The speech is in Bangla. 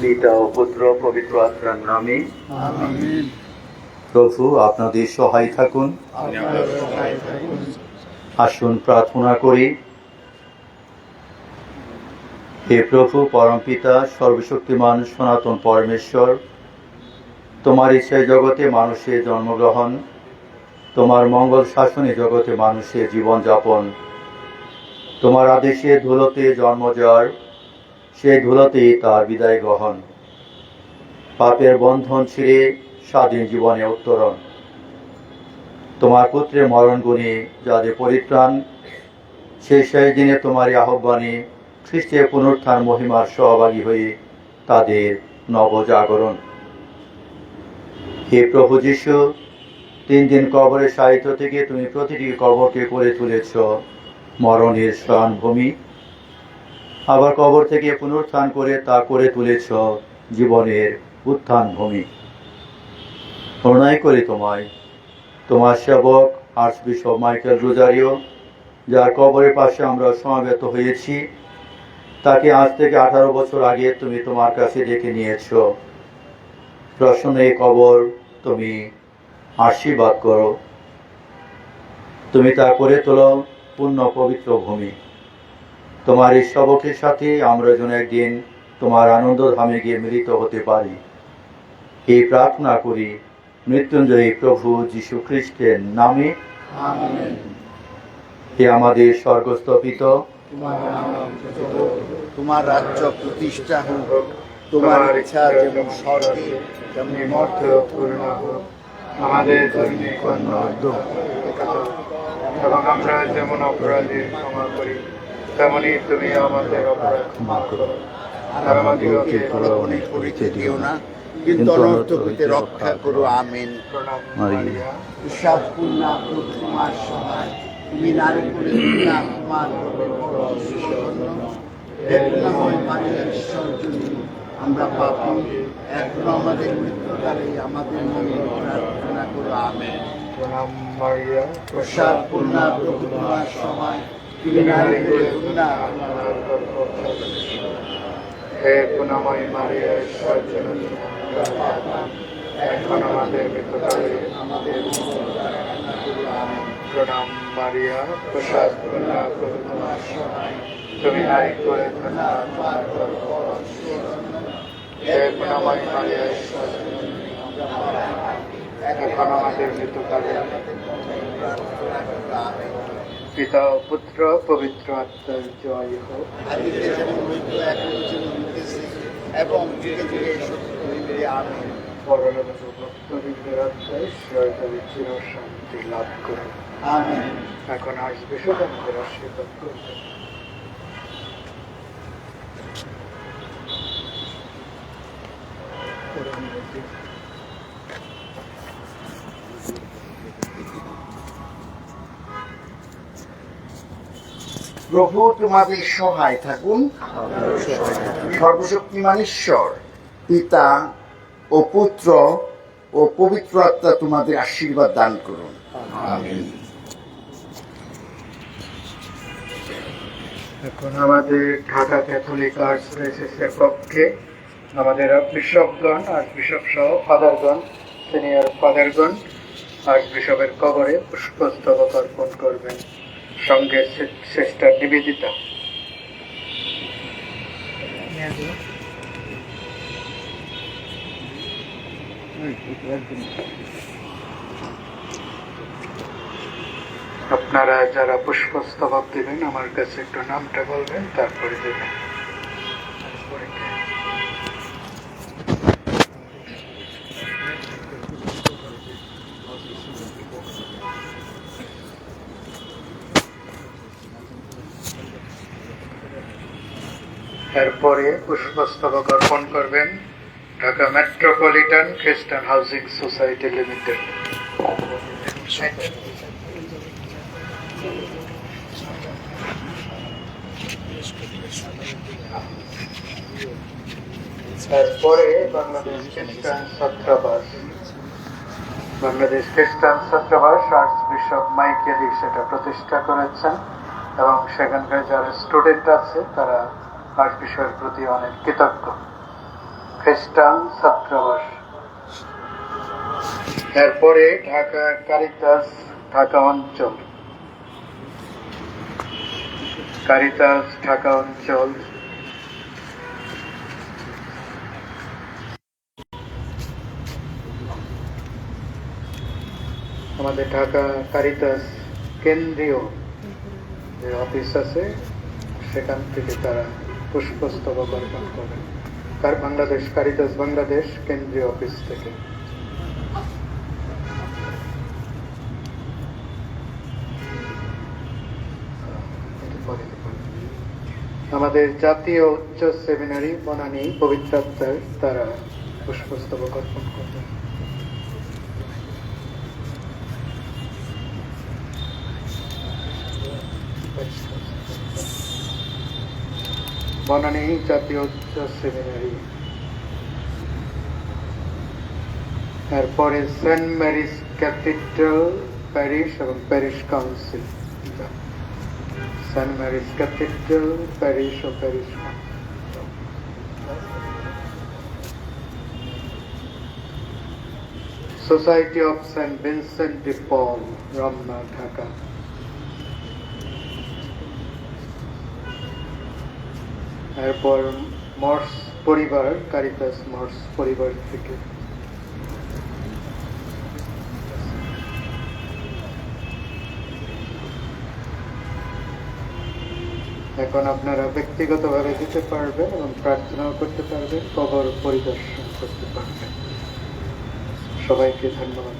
পিতা ও পুত্র পবিত্র আত্মার নামে। প্রভু আপনাদের সহায় থাকুন। আসুন প্রার্থনা করি। হে প্রভু পরমপিতা সর্বশক্তিমান সনাতন পরমেশ্বর তোমার ইচ্ছায় জগতে মানুষের জন্মগ্রহণ তোমার মঙ্গল শাসনে জগতে মানুষের জীবনযাপন তোমার আদেশে ধুলোতে জন্ম যার সেই ধুলোতেই তার বিদায় গ্রহণ। পাপের বন্ধন ছিঁড়ে স্বাধীন জীবনে উত্তরণ। তোমার পুত্রের মরণ গুণে যাদের পরিত্রাণ সেই শেষ দিনে তোমার আহ্বানে খ্রিস্টের পুনরুত্থান মহিমার সহভাগী হয়ে তাদের নবজাগরণ। হে প্রভু যিশু, তিন দিন কবরের সাহিত্য থেকে তুমি প্রতিটি কবরকে করে তুলেছ। মরণের শয়নভূমি আবার কবর থেকে পুনরুত্থান করে তা করে তুলেছ জীবনের উত্থান ভূমি। প্রণয় করি তোমায়। তোমার সেবক আর্চ বিশপ মাইকেল রোজারিও, যার কবরের পাশে আমরা সমাবেত হয়েছি, তাকে আজ থেকে আঠারো বছর আগে তুমি তোমার কাছে ডেকে নিয়েছ। প্রশ্ন এই কবর তুমি আশীর্বাদ করো। তুমি তা করে তোলো পূর্ণ পবিত্র ভূমি। তোমার এই সবকের সাথে আমরা যেন একদিন তোমার আনন্দ ধামে গিয়ে মিলিত হতে পারি। এই প্রার্থনা করি মৃত্যুঞ্জয়ী প্রভু যীশু খ্রিস্টের নামে। হে আমাদের স্বর্গস্থ পিত তোমার রাজ্য প্রতিষ্ঠা হোক তোমার ইচ্ছা যেমন স্বর্গে তেমনি মর্তে পূর্ণ হোক আমাদের দৈনিক অন্ন এবং আমরা যেমন অপরাধীর ক্ষমা করি তেমনি তুমি আমাদের অপরাধ ক্ষমা করো। আর আমাদিগকে প্রলোভনে করিতে দিও না। কিন্তু অনর্থ হইতে রক্ষা করো। আমিন। প্রণাম মারিয়া। মারিয়া। ঈশ্বর পূর্ণা প্রভু তোমার সহায় তুমি নারী করে। তোমার আমরা পাপি। এখন আমাদের মৃত্যুকালে আমাদের মঙ্গল প্রার্থনা করো। আমেন। প্রসাদ পূর্ণা প্রভু তোমার সহায় হে পুনাময় মারিয়া ঈশ্বর জননী এখন আমাদের মৃত্যুকালে আমাদের প্রণাম মারিয়া, প্রসাদ পূর্ণা তোমার সহায় তুমি নারী করে ধন্য তোমার এখন আমাদের মৃত্যুকালে পিতা পুত্র পবিত্র আত্মার জয় হোক। এবং যুগে যুগে হইবে আমেন। পরলোক ভক্তবৃন্দের আত্মায় ঈশ্বরের চির শান্তি লাভ করুন। আমেন। এখন আসবে সব আমাদের আশীর্বাদ করবেন প্রভু তোমাদের সহায় থাকুন। সর্বশক্তিমান ঈশ্বর পিতা ও পুত্র ও পবিত্র আত্মা তোমাদের আশীর্বাদ দান করুন। এখন আমাদের ঢাকা ক্যাথলিক আর্টস রেসেসের পক্ষে আমাদের বিশপগণ আর্চ বিশপ সহ ফাদারগণ সিনিয়র ফাদারগণ আর্চ বিশপের কবরে পুষ্পস্তবক অর্পণ করবেন। সঙ্গে সিস্টার নিবেদিতা আপনারা যারা পুষ্পস্তবক দেবেন আমার কাছে একটু নামটা বলবেন তারপরে দেবেন। এরপরে পুষ্পস্তবক অর্পণ করবেন ঢাকা মেট্রোপলিটন খ্রিস্টান হাউজিং সোসাইটি লিমিটেড। এরপরে বাংলাদেশ খ্রিস্টান ছাত্রাবাস। বাংলাদেশ খ্রিস্টান ছাত্রাবাস আর্চ বিশপ মাইকেলি সেটা প্রতিষ্ঠা করেছেন এবং সেখানকার যারা স্টুডেন্ট আছে, তারা আজ বিষয়ের প্রতি অনেক কৃতজ্ঞ। খ্রিস্টান ছাত্রাবাস। এরপরে ঢাকা কারিতাস, ঢাকা অঞ্চল। কারিতাস, ঢাকা অঞ্চল। আমাদের ঢাকা কারিতাস কেন্দ্রীয় যে অফিস আছে, সেখান থেকে তারা পুষ্পস্তবক অর্পণ করেন কার বাংলাদেশ? কারিতাস বাংলাদেশ, কেন্দ্রীয় অফিস থেকে। আমাদের জাতীয় উচ্চ সেমিনারি, বনানী পবিত্রাত্মার তারা পুষ্পস্তবক অর্পণ করবেন বনানী জাতীয় উচ্চ সেমিনারি এরপরে সেন্ট ম্যারিস ক্যাথিড্রাল প্যারিশ এবং parish council Saint Mary's Cathedral parish O parish council society of Saint Vincent de Paul Ramna Dhaka এরপর মর্স পরিবার, কারিতাস মর্স পরিবার থেকে। এখন আপনারা ব্যক্তিগতভাবে দিতে পারবেন এবং প্রার্থনাও করতে পারবেন, কবর পরিদর্শন করতে পারবেন। সবাইকে ধন্যবাদ।